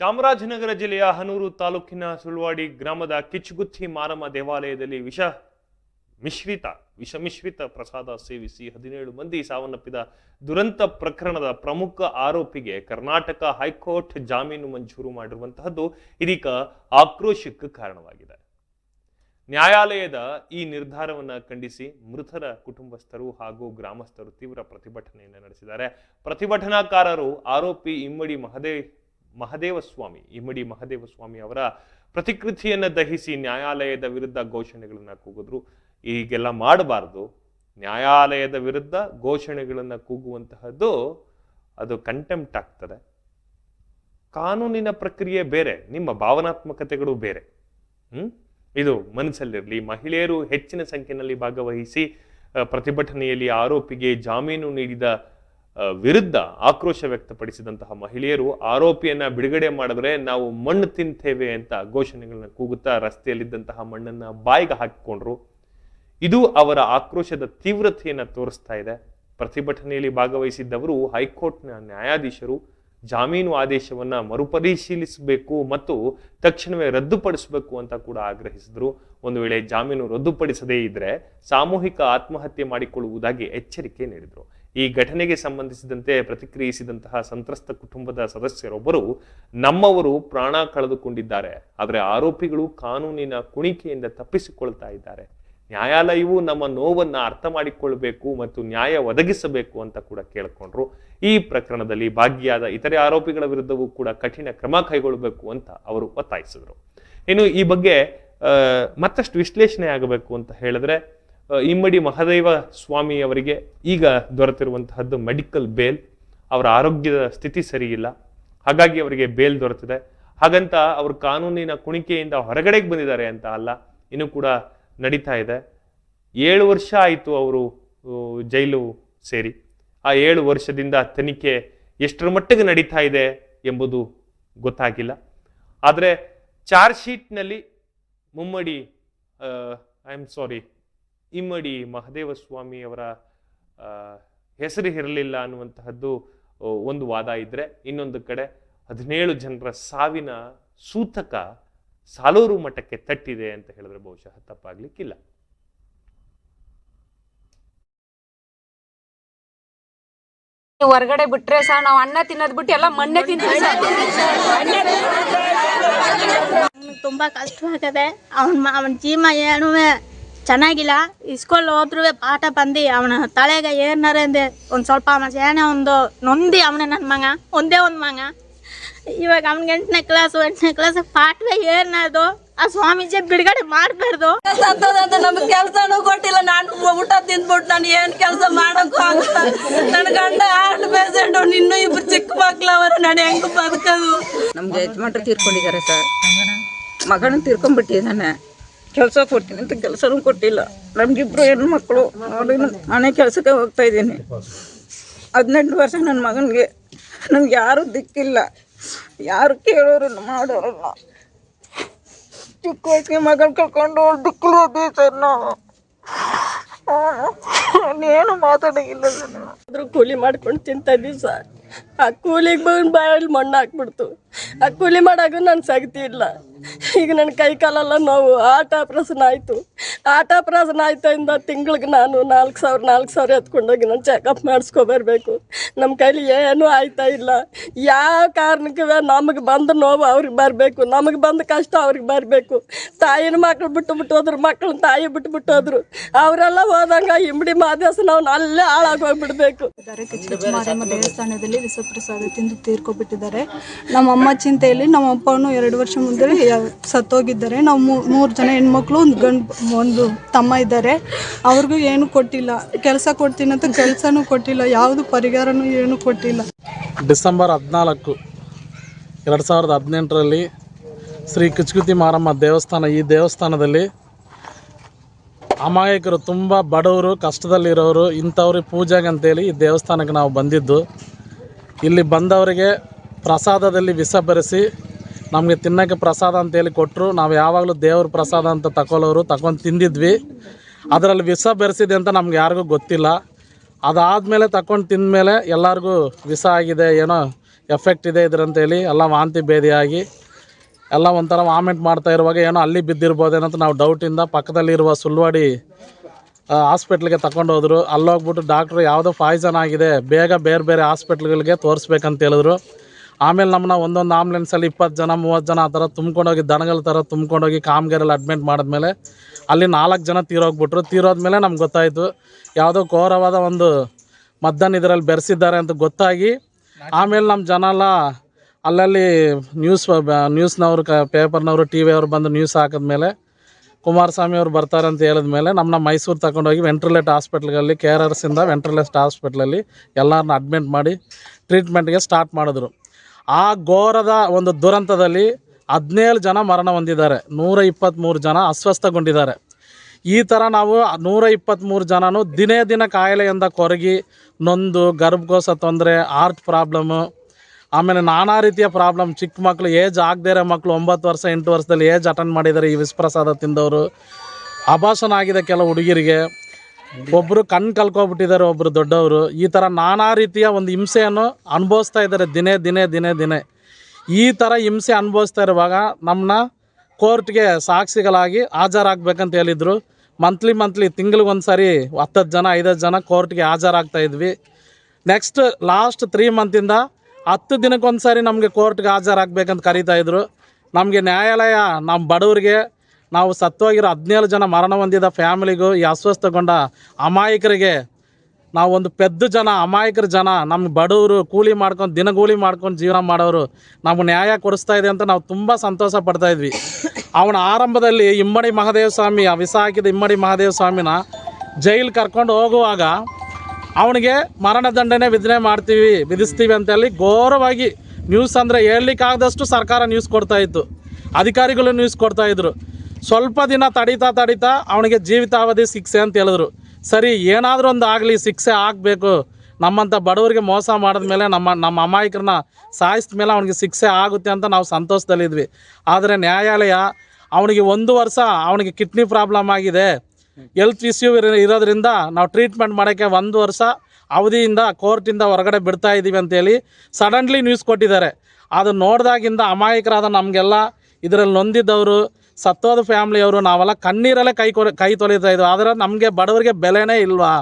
ಚಾಮರಾಜನಗರ ಜಿಲ್ಲೆಯ ಹನೂರು ತಾಲೂಕಿನ ಸುಳ್ವಾಡಿ ಗ್ರಾಮದ ಕಿಚ್ಚುಗುತ್ತಿ ಮಾರಮ್ಮ ದೇವಾಲಯದಲ್ಲಿ ವಿಷ ಮಿಶ್ರಿತ ವಿಷಮಿಶ್ರಿತ ಪ್ರಸಾದ ಸೇವಿಸಿ ಹದಿನೇಳು ಮಂದಿ ಸಾವನ್ನಪ್ಪಿದ ದುರಂತ ಪ್ರಕರಣದ ಪ್ರಮುಖ ಆರೋಪಿಗೆ ಕರ್ನಾಟಕ ಹೈಕೋರ್ಟ್ ಜಾಮೀನು ಮಂಜೂರು ಮಾಡಿರುವಂತಹದ್ದು ಇದೀಗ ಆಕ್ರೋಶಕ್ಕೆ ಕಾರಣವಾಗಿದೆ. ನ್ಯಾಯಾಲಯದ ಈ ನಿರ್ಧಾರವನ್ನು ಖಂಡಿಸಿ ಮೃತರ ಕುಟುಂಬಸ್ಥರು ಹಾಗೂ ಗ್ರಾಮಸ್ಥರು ತೀವ್ರ ಪ್ರತಿಭಟನೆಯನ್ನು ನಡೆಸಿದ್ದಾರೆ. ಪ್ರತಿಭಟನಾಕಾರರು ಆರೋಪಿ ಇಮ್ಮಡಿ ಮಹದೇ ಮಹದೇವಸ್ವಾಮಿ ಇಮ್ಮಡಿ ಮಹದೇವಸ್ವಾಮಿ ಅವರ ಪ್ರತಿಕೃತಿಯನ್ನು ದಹಿಸಿ ನ್ಯಾಯಾಲಯದ ವಿರುದ್ಧ ಘೋಷಣೆಗಳನ್ನು ಕೂಗಿದ್ರು. ಈಗೆಲ್ಲ ಮಾಡಬಾರ್ದು. ನ್ಯಾಯಾಲಯದ ವಿರುದ್ಧ ಘೋಷಣೆಗಳನ್ನು ಕೂಗುವಂತಹದ್ದು ಅದು ಕಂಟೆಂಪ್ಟ್ ಆಗ್ತದೆ. ಕಾನೂನಿನ ಪ್ರಕ್ರಿಯೆ ಬೇರೆ, ನಿಮ್ಮ ಭಾವನಾತ್ಮಕತೆಗಳು ಬೇರೆ. ಇದು ಮನಸ್ಸಲ್ಲಿರಲಿ, ಮಹಿಳೆಯರು ಹೆಚ್ಚಿನ ಸಂಖ್ಯೆಯಲ್ಲಿ ಭಾಗವಹಿಸಿ ಪ್ರತಿಭಟನೆಯಲ್ಲಿ ಆರೋಪಿಗೆ ಜಾಮೀನು ನೀಡಿದ ವಿರುದ್ಧ ಆಕ್ರೋಶ ವ್ಯಕ್ತಪಡಿಸಿದಂತಹ ಮಹಿಳೆಯರು ಆರೋಪಿಯನ್ನ ಬಿಡುಗಡೆ ಮಾಡಿದ್ರೆ ನಾವು ಮಣ್ಣು ತಿಂತೇವೆ ಅಂತ ಘೋಷಣೆಗಳನ್ನ ಕೂಗುತ್ತಾ ರಸ್ತೆಯಲ್ಲಿದ್ದಂತಹ ಮಣ್ಣನ್ನ ಬಾಯಿಗೆ ಹಾಕಿಕೊಂಡ್ರು. ಇದು ಅವರ ಆಕ್ರೋಶದ ತೀವ್ರತೆಯನ್ನು ತೋರಿಸ್ತಾ ಇದೆ. ಪ್ರತಿಭಟನೆಯಲ್ಲಿ ಭಾಗವಹಿಸಿದ್ದವರು ಹೈಕೋರ್ಟ್ನ ನ್ಯಾಯಾಧೀಶರು. ಜಾಮೀನು ಆದೇಶವನ್ನ ಮರುಪರಿಶೀಲಿಸಬೇಕು ಮತ್ತು ತಕ್ಷಣವೇ ರದ್ದುಪಡಿಸಬೇಕು ಅಂತ ಕೂಡ ಆಗ್ರಹಿಸಿದ್ರು. ಒಂದು ವೇಳೆ ಜಾಮೀನು ರದ್ದುಪಡಿಸದೇ ಇದ್ರೆ ಸಾಮೂಹಿಕ ಆತ್ಮಹತ್ಯೆ ಮಾಡಿಕೊಳ್ಳುವುದಾಗಿ ಎಚ್ಚರಿಕೆ ನೀಡಿದರು. ಈ ಘಟನೆಗೆ ಸಂಬಂಧಿಸಿದಂತೆ ಪ್ರತಿಕ್ರಿಯಿಸಿದಂತಹ ಸಂತ್ರಸ್ತ ಕುಟುಂಬದ ಸದಸ್ಯರೊಬ್ಬರು ನಮ್ಮವರು ಪ್ರಾಣ ಕಳೆದುಕೊಂಡಿದ್ದಾರೆ. ಆದರೆ ಆರೋಪಿಗಳು ಕಾನೂನಿನ ಕುಣಿಕೆಯಿಂದ ತಪ್ಪಿಸಿಕೊಳ್ತಾ ಇದ್ದಾರೆ. ನ್ಯಾಯಾಲಯವು ನಮ್ಮ ನೋವನ್ನು ಅರ್ಥ ಮಾಡಿಕೊಳ್ಬೇಕು ಮತ್ತು ನ್ಯಾಯ ಒದಗಿಸಬೇಕು ಅಂತ ಕೂಡ ಕೇಳಿಕೊಂಡ್ರು. ಈ ಪ್ರಕರಣದಲ್ಲಿ ಭಾಗಿಯಾದ ಇತರೆ ಆರೋಪಿಗಳ ವಿರುದ್ಧವೂ ಕೂಡ ಕಠಿಣ ಕ್ರಮ ಕೈಗೊಳ್ಳಬೇಕು ಅಂತ ಅವರು ಒತ್ತಾಯಿಸಿದರು. ಇನ್ನು ಈ ಬಗ್ಗೆ ಮತ್ತಷ್ಟು ವಿಶ್ಲೇಷಣೆ ಆಗಬೇಕು ಅಂತ ಹೇಳಿದ್ರೆ ಇಮ್ಮಡಿ ಮಹದೇವ ಸ್ವಾಮಿ ಅವರಿಗೆ ಈಗ ದೊರೆತಿರುವಂತಹದ್ದು ಮೆಡಿಕಲ್ ಬೇಲ್ ಅವರ ಆರೋಗ್ಯದ ಸ್ಥಿತಿ ಸರಿಯಿಲ್ಲ. ಹಾಗಾಗಿ ಅವರಿಗೆ ಬೇಲ್ ದೊರೆತಿದೆ. ಹಾಗಂತ ಅವರು ಕಾನೂನಿನ ಕುಣಿಕೆಯಿಂದ ಹೊರಗಡೆಗೆ ಬಂದಿದ್ದಾರೆ ಅಂತ ಅಲ್ಲ, ಇನ್ನು ಕೂಡ ನಡೀತಾ ಇದೆ. ಏಳು ವರ್ಷ ಆಯಿತು ಅವರು ಜೈಲು ಸೇರಿ. ಆ ಏಳು ವರ್ಷದಿಂದ ತನಿಖೆ ಎಷ್ಟರ ಮಟ್ಟಿಗೆ ನಡೀತಾ ಇದೆ ಎಂಬುದು ಗೊತ್ತಾಗಿಲ್ಲ. ಆದರೆ ಚಾರ್ಜ್ ಶೀಟ್ನಲ್ಲಿ ಮುಮ್ಮಡಿ ಐ ಆಮ್ ಸಾರಿ ಇಮ್ಮಡಿ ಮಹದೇವ ಸ್ವಾಮಿ ಅವರ ಆ, ಹೆಸರು ಇರಲಿಲ್ಲ ಅನ್ನುವಂತಹದ್ದು ಒಂದು ವಾದ ಇದ್ರೆ ಇನ್ನೊಂದು ಕಡೆ ಹದಿನೇಳು ಜನರ ಸಾವಿನ ಸೂತಕ ಸಾಲೂರು ಮಠಕ್ಕೆ ತಟ್ಟಿದೆ ಅಂತ ಹೇಳಿದ್ರೆ ಬಹುಶಃ ತಪ್ಪಾಗ್ಲಿಕ್ಕಿಲ್ಲ. ಹೊರಗಡೆ ಬಿಟ್ರೆ ಸಹ ನಾವು ಅನ್ನ ತಿನ್ನೋದ್ ಬಿಟ್ಟು ಎಲ್ಲ ಮಣ್ಣೆ ತಿಂತೀವಿ ತುಂಬಾ ಕಷ್ಟವಾಗದೆ ಅವನ್ ಅವನ ಜೀವ ಏನೂ ಚೆನ್ನಾಗಿಲ್ಲ. ಇಸ್ಕೂಲ್ ಹೋದ್ರು ಪಾಠ ಬಂದು ಅವನ ತಲೆಗೆ ಏನಾರ ಅಂದೆ ಒಂದು ಸ್ವಲ್ಪ ಅವನ ಏನೇ ಒಂದು ನೊಂದಿ ಅವನೇ ನನ್ನ ಮಗ ಒಂದೇ ಒಂದು ಮಗ. ಇವಾಗ ಅವ್ನಿಗೆ ಎಂಟನೇ ಕ್ಲಾಸು ಎಂಟನೇ ಕ್ಲಾಸ್ ಪಾಠವೇ ಏನದು ಆ ಸ್ವಾಮೀಜಿ ಬಿಡುಗಡೆ ಮಾಡಬಾರ್ದು. ಅಂತ ನಮ್ಗೆ ಕೆಲಸನೂ ಕೊಟ್ಟಿಲ್ಲ. ನಾನು ಊಟ ತಿಂದ್ಬಿಟ್ಟು ನಾನು ಏನು ಕೆಲಸ ಮಾಡೋಕ್ಕೂ ಆಗಲ್ಲ. ನನ್ನ ಗಂಡ ಹಾರ್ಟ್ ಪೇಷಂಟ್ ಇನ್ನೂ ಇಬ್ರು ಚಿಕ್ಕ ಮಕ್ಳು ಅವರು ನಾನು ಹೆಂಗೆ ಬದುಕೋದು ನಮ್ಗೆ ಯಜಮಾನ್ರು ತೀರ್ಕೊಂಡಿದ್ದಾರೆ ಸರ್. ಮಗನ ತೀರ್ಕೊಂಡ್ಬಿಟ್ಟಿದ್ದಾನೆ ಕೆಲಸ ಕೊಡ್ತೀನಿ ಅಂತ ಕೆಲಸನೂ ಕೊಟ್ಟಿಲ್ಲ. ನಮಗಿಬ್ರು ಹೆಣ್ಮಕ್ಳು, ಅವ್ರಿಗೆ ಮನೆ ಕೆಲಸಕ್ಕೆ ಹೋಗ್ತಾ ಇದ್ದೀನಿ. ಹದಿನೆಂಟು ವರ್ಷ ನನ್ನ ಮಗನಿಗೆ. ನಮ್ಗೆ ಯಾರೂ ದಿಕ್ಕಿಲ್ಲ. ಯಾರು ಕೇಳೋರು ಮಾಡೋರಲ್ಲ. ಚಿಕ್ಕ ವಯಸ್ಸಿಗೆ ಮಗನ ಕಳ್ಕೊಂಡು ದಿಕ್ಕಿಲ್ಲ ಸರ್ ನಾವು ಏನು ಮಾತಾಡೋಂಗಿಲ್ಲ ಸರ್ ಕೂಲಿ ಮಾಡ್ಕೊಂಡು ತಿಂತಾ ಇದ್ದೀವಿ ಸರ್. ಆ ಕೂಲಿಗೆ ಬಂದು ಬಾಯಲ್ಲಿ ಮಣ್ಣು ಹಾಕ್ಬಿಡ್ತು. ಆ ಕೂಲಿ ಮಾಡಾಗ ನನ್ನ ಸಗತಿ ಇಲ್ಲ. ಈಗ ನನ್ನ ಕೈ ಕಾಲೆಲ್ಲ ನೋವು. ಆಟ ಪ್ರಸನ್ನ ಆಯಿತು. ಆಟ ಆಪ್ರೇಷನ್ ಆಯ್ತಿಂದ ತಿಂಗಳಿಗೆ ನಾನು ನಾಲ್ಕು ಸಾವಿರ ನಾಲ್ಕು ಸಾವಿರ ಎತ್ಕೊಂಡೋಗಿ ನಾನು ಚೆಕಪ್ ಮಾಡಿಸ್ಕೊಬರ್ಬೇಕು ನಮ್ಮ ಕೈಲಿ ಏನೂ ಆಯ್ತಾ ಇಲ್ಲ. ಯಾವ ಕಾರಣಕ್ಕೆ ನಮಗೆ ಬಂದ ನೋವು ಅವ್ರಿಗೆ ಬರಬೇಕು. ನಮಗೆ ಬಂದ ಕಷ್ಟ ಅವ್ರಿಗೆ ಬರಬೇಕು. ತಾಯಿನ ಮಕ್ಳು ಬಿಟ್ಟು ಬಿಟ್ಟು ಹೋದ್ರು ಮಕ್ಳನ್ನ ತಾಯಿ ಬಿಟ್ಟು ಬಿಟ್ಟು ಹೋದ್ರು. ಅವರೆಲ್ಲ ಹೋದಂಗ ಇಮ್ಡಿ ಮಾದೇಶ ನಾವು ಅಲ್ಲೇ ಹಾಳಾಗಿ ಹೋಗ್ಬಿಡ್ಬೇಕು. ಇದ್ದಾರೆ ಕಿಚ್ಚು ಮಾರಮ್ಮ ದೇವಸ್ಥಾನದಲ್ಲಿ ವಿಷಪ್ರಸಾದ ತಿಂದು ತೀರ್ಕೊಬಿಟ್ಟಿದ್ದಾರೆ. ನಮ್ಮ ಅಮ್ಮ ಚಿಂತೆಯಲ್ಲಿ ನಮ್ಮ ಅಪ್ಪನು ಎರಡು ವರ್ಷ ಮುಂದೆ ಸತ್ತೋಗಿದ್ದಾರೆ. ನಾವು ಮೂರು ಜನ ಹೆಣ್ಮಕ್ಳು, ಒಂದು ಗಂಡು, ಒಂದು ತಮ್ಮ ಇದ್ದಾರೆ. ಅವ್ರಿಗೂ ಏನು ಕೊಟ್ಟಿಲ್ಲ. ಕೆಲಸ ಕೊಡ್ತೀನಿ ಅಂತ ಕೆಲಸನೂ ಕೊಟ್ಟಿಲ್ಲ. ಯಾವುದು ಪರಿಹಾರನೂ ಏನು ಕೊಟ್ಟಿಲ್ಲ. ಡಿಸೆಂಬರ್ ಹದಿನಾಲ್ಕು, ಎರಡು ಸಾವಿರದ ಹದಿನೆಂಟರಲ್ಲಿ ಶ್ರೀ ಕಿಚ್ಕುತಿ ಮಾರಮ್ಮ ದೇವಸ್ಥಾನ, ಈ ದೇವಸ್ಥಾನದಲ್ಲಿ ಅಮಾಯಕರು ತುಂಬ ಬಡವರು, ಕಷ್ಟದಲ್ಲಿರೋರು, ಇಂಥವ್ರಿಗೆ ಪೂಜೆಗೆ ಅಂತೇಳಿ ಈ ದೇವಸ್ಥಾನಕ್ಕೆ ನಾವು ಬಂದಿದ್ದು. ಇಲ್ಲಿ ಬಂದವರಿಗೆ ಪ್ರಸಾದದಲ್ಲಿ ವಿಷ ಬೆರೆಸಿ ನಮಗೆ ತಿನ್ನೋಕ್ಕೆ ಪ್ರಸಾದ ಅಂತೇಳಿ ಕೊಟ್ಟರು ನಾವು ಯಾವಾಗಲೂ ದೇವ್ರ ಪ್ರಸಾದ ಅಂತ ತಗೊಳ್ಳೋರು ತಗೊಂಡು ತಿಂದಿದ್ವಿ. ಅದರಲ್ಲಿ ವಿಷ ಬೆರೆಸಿದೆ ಅಂತ ನಮ್ಗೆ ಯಾರಿಗೂ ಗೊತ್ತಿಲ್ಲ. ಅದಾದಮೇಲೆ ತಗೊಂಡು ತಿಂದಮೇಲೆ ಎಲ್ಲರಿಗೂ ವಿಷ ಆಗಿದೆ, ಏನೋ ಎಫೆಕ್ಟ್ ಇದೆ ಇದ್ರಂತೇಳಿ ಎಲ್ಲ ವಾಂತಿ ಭೇದಿಯಾಗಿ ಎಲ್ಲ ಒಂಥರ ವಾಮಿಟ್ ಮಾಡ್ತಾ ಇರುವಾಗ ಏನೋ ಅಲ್ಲಿ ಬಿದ್ದಿರ್ಬೋದೇನಂತ ನಾವು ಡೌಟಿಂದ ಪಕ್ಕದಲ್ಲಿರುವ ಸುಲ್ವಾಡಿ ಹಾಸ್ಪಿಟ್ಲಿಗೆ ತಗೊಂಡು ಹೋದರು. ಅಲ್ಲೋಗ್ಬಿಟ್ಟು ಡಾಕ್ಟ್ರು ಯಾವುದೋ ಪಾಯ್ಸನ್ ಆಗಿದೆ, ಬೇಗ ಬೇರೆ ಬೇರೆ ಹಾಸ್ಪಿಟ್ಲ್ಗಳಿಗೆ ತೋರಿಸ್ಬೇಕಂತ ಹೇಳಿದ್ರು. ಆಮೇಲೆ ನಮ್ಮನ್ನ ಒಂದೊಂದು ಆಂಬುಲೆನ್ಸಲ್ಲಿ ಇಪ್ಪತ್ತು ಜನ, ಮೂವತ್ತು ಜನ ಆ ಥರ ತುಂಬ್ಕೊಂಡೋಗಿ, ದನಗಳ ಥರ ತುಂಬ್ಕೊಂಡೋಗಿ ಕಾಮಗಾರಿಯಲ್ಲಿ ಅಡ್ಮಿಟ್ ಮಾಡಿದ್ಮೇಲೆ ಅಲ್ಲಿ ನಾಲ್ಕು ಜನ ತೀರೋಗ್ಬಿಟ್ರು. ತೀರೋದ್ಮೇಲೆ ನಮ್ಗೆ ಗೊತ್ತಾಯಿತು, ಯಾವುದೋ ಘೋರವಾದ ಒಂದು ಮದ್ದನ್ನು ಇದರಲ್ಲಿ ಬೆರೆಸಿದ್ದಾರೆ ಅಂತ ಗೊತ್ತಾಗಿ ಆಮೇಲೆ ನಮ್ಮ ಜನ ಎಲ್ಲ ಅಲ್ಲಲ್ಲಿ ನ್ಯೂಸ್ ನ್ಯೂಸ್ನವರು ಕ ಪೇಪರ್ನವರು ಟಿ ವಿಯವರು ಬಂದು ನ್ಯೂಸ್ ಹಾಕಿದ್ಮೇಲೆ ಕುಮಾರಸ್ವಾಮಿ ಅವರು ಬರ್ತಾರೆ ಅಂತ ಹೇಳಿದ್ಮೇಲೆ ನಮ್ಮನ್ನ ಮೈಸೂರು ತಗೊಂಡೋಗಿ ವೆಂಟ್ರಲೇಟ್ ಹಾಸ್ಪಿಟ್ಲ್ಗಳಲ್ಲಿ ಕೆ ಆರ್ ಆರ್ಸಿಂದ ವೆಂಟ್ರಿಲೇಟ್ ಹಾಸ್ಪಿಟ್ಲಲ್ಲಿ ಎಲ್ಲರನ್ನ ಅಡ್ಮಿಟ್ ಮಾಡಿ ಟ್ರೀಟ್ಮೆಂಟ್ಗೆ ಸ್ಟಾರ್ಟ್ ಮಾಡಿದ್ರು. ಆ ಘೋರದ ಒಂದು ದುರಂತದಲ್ಲಿ ಹದಿನೇಳು ಜನ ಮರಣ ಹೊಂದಿದ್ದಾರೆ. ನೂರ ಇಪ್ಪತ್ತ್ಮೂರು ಜನ ಅಸ್ವಸ್ಥಗೊಂಡಿದ್ದಾರೆ. ಈ ಥರ ನಾವು ನೂರ ಇಪ್ಪತ್ತ್ಮೂರು ಜನನು ದಿನೇ ದಿನ ಕಾಯಿಲೆಯಿಂದ ಕೊರಗಿ, ನೊಂದು, ಗರ್ಭಕೋಶ ತೊಂದರೆ ಹಾರ್ಟ್ ಪ್ರಾಬ್ಲಮ್ಮು ಆಮೇಲೆ ನಾನಾ ರೀತಿಯ ಪ್ರಾಬ್ಲಮ್ ಚಿಕ್ಕ ಮಕ್ಕಳು ಏಜ್ ಆಗದೇ ಇರೋ ಮಕ್ಕಳು ಒಂಬತ್ತು ವರ್ಷ, ಎಂಟು ವರ್ಷದಲ್ಲಿ ಏಜ್ ಅಟೆಂಡ್ ಮಾಡಿದ್ದಾರೆ ಈ ವಿಷಪ್ರಸಾದ ತಿಂದವರು. ಅಭಾಸನ ಆಗಿದೆ ಕೆಲವು ಹುಡುಗಿರಿಗೆ ಒಬ್ಬರು ಕಣ್ಣು ಕಲ್ಕೊಬಿಟ್ಟಿದ್ದಾರೆ ಒಬ್ಬರು ದೊಡ್ಡವರು. ಈ ಥರ ನಾನಾ ರೀತಿಯ ಒಂದು ಹಿಂಸೆಯನ್ನು ಅನುಭವಿಸ್ತಾ ಇದ್ದಾರೆ ದಿನೇ ದಿನೇ ದಿನೇ ದಿನೇ. ಈ ಥರ ಹಿಂಸೆ ಅನುಭವಿಸ್ತಾ ಇರುವಾಗ ನಮ್ಮನ್ನ ಕೋರ್ಟ್ಗೆ ಸಾಕ್ಷಿಗಳಾಗಿ ಹಾಜರಾಗಬೇಕಂತ ಹೇಳಿದರು. ಮಂತ್ಲಿ ಮಂತ್ಲಿ ತಿಂಗ್ಳಿಗೊಂದು ಒಂದ್ಸರಿ ಹತ್ತು ಜನ, ಐದತ್ತು ಜನ ಕೋರ್ಟ್ಗೆ ಹಾಜರಾಗ್ತಾ ಇದ್ವಿ. ನೆಕ್ಸ್ಟ್ ಲಾಸ್ಟ್ ತ್ರೀ ಮಂತಿಂದ ಹತ್ತು ದಿನಕ್ಕೊಂದ್ಸರಿ ನಮಗೆ ಕೋರ್ಟ್ಗೆ ಹಾಜರಾಗಬೇಕಂತ ಕರೀತಾ ಇದ್ರು. ನಮಗೆ ನ್ಯಾಯಾಲಯ ನಮ್ಮ ಬಡವರಿಗೆ ನಾವು ಸತ್ತೋಗಿರೋ ಹದಿನೇಳು ಜನ ಮರಣ ಹೊಂದಿದ ಫ್ಯಾಮಿಲಿಗೂ ಈ ಅಸ್ವಸ್ಥಗೊಂಡ ಅಮಾಯಕರಿಗೆ ನಾವು ಒಂದು ಪೆದ್ದ ಜನ, ಅಮಾಯಕರ ಜನ, ನಮ್ಮ ಬಡವರು ಕೂಲಿ ಮಾಡ್ಕೊಂಡು ದಿನಗೂಲಿ ಮಾಡ್ಕೊಂಡು ಜೀವನ ಮಾಡೋರು ನಮ್ಗೆ ನ್ಯಾಯ ಕೊಡಿಸ್ತಾ ಇದೆ ಅಂತ ನಾವು ತುಂಬ ಸಂತೋಷ ಪಡ್ತಾ ಇದ್ವಿ. ಅವನ ಆರಂಭದಲ್ಲಿ ಇಮ್ಮಡಿ ಮಹಾದೇವ ಸ್ವಾಮಿ, ಆ ವಿಷ ಹಾಕಿದ ಇಮ್ಮಡಿ ಮಹಾದೇವ ಸ್ವಾಮಿನ ಜೈಲು ಕರ್ಕೊಂಡು ಹೋಗುವಾಗ ಅವನಿಗೆ ಮರಣದಂಡನೆ ವಿಧನೆ ಮಾಡ್ತೀವಿ, ವಿಧಿಸ್ತೀವಿ ಅಂತೇಳಿ ಘೋರವಾಗಿ ನ್ಯೂಸ್ ಅಂದರೆ ಹೇಳಲಿಕ್ಕಾಗದಷ್ಟು ಸರ್ಕಾರ ನ್ಯೂಸ್ ಕೊಡ್ತಾಯಿತ್ತು ಅಧಿಕಾರಿಗಳು ನ್ಯೂಸ್ ಕೊಡ್ತಾ ಇದ್ರು. ಸ್ವಲ್ಪ ದಿನ ತಡೀತಾ ತಡೀತಾ ಅವನಿಗೆ ಜೀವಿತಾವಧಿ ಶಿಕ್ಷೆ ಅಂತ ಹೇಳಿದ್ರು. ಸರಿ, ಏನಾದರೂ ಒಂದು ಆಗಲಿ, ಶಿಕ್ಷೆ ಆಗಬೇಕು. ನಮ್ಮಂಥ ಬಡವರಿಗೆ ಮೋಸ ಮಾಡಿದ ಮೇಲೆ ನಮ್ಮ ನಮ್ಮ ಅಮಾಯಕರನ್ನ ಸಾಯಿಸಿದ ಮೇಲೆ ಅವನಿಗೆ ಶಿಕ್ಷೆ ಆಗುತ್ತೆ ಅಂತ ನಾವು ಸಂತೋಷದಲ್ಲಿದ್ವಿ ಆದರೆ ನ್ಯಾಯಾಲಯ ಅವನಿಗೆ ಒಂದು ವರ್ಷ ಅವನಿಗೆ ಕಿಡ್ನಿ ಪ್ರಾಬ್ಲಮ್ ಆಗಿದೆ. ಹೆಲ್ತ್ ಇಶ್ಯೂ ಇರೋದ್ರಿಂದ ನಾವು ಟ್ರೀಟ್ಮೆಂಟ್ ಮಾಡೋಕ್ಕೆ ಒಂದು ವರ್ಷ ಅವಧಿಯಿಂದ ಕೋರ್ಟಿಂದ ಹೊರಗಡೆ ಬಿಡ್ತಾ ಇದ್ದೀವಿ ಅಂತೇಳಿ ಸಡನ್ಲಿ ನ್ಯೂಸ್ ಕೊಟ್ಟಿದ್ದಾರೆ. ಅದು ನೋಡಿದಾಗಿಂದ ಅಮಾಯಕರಾದ ನಮಗೆಲ್ಲ ಇದರಲ್ಲಿ ನೊಂದಿದ್ದವರು, ಸತ್ತೋದ ಫ್ಯಾಮಿಲಿಯವರು ನಾವೆಲ್ಲ ಕಣ್ಣೀರಲ್ಲೇ ಕೈ ಕೊ ಕೈ ತೊಳಿತಾ ಇದ್ವು. ಆದರೆ ನಮಗೆ ಬಡವರಿಗೆ ಬೆಲೆನೇ ಇಲ್ವಾ?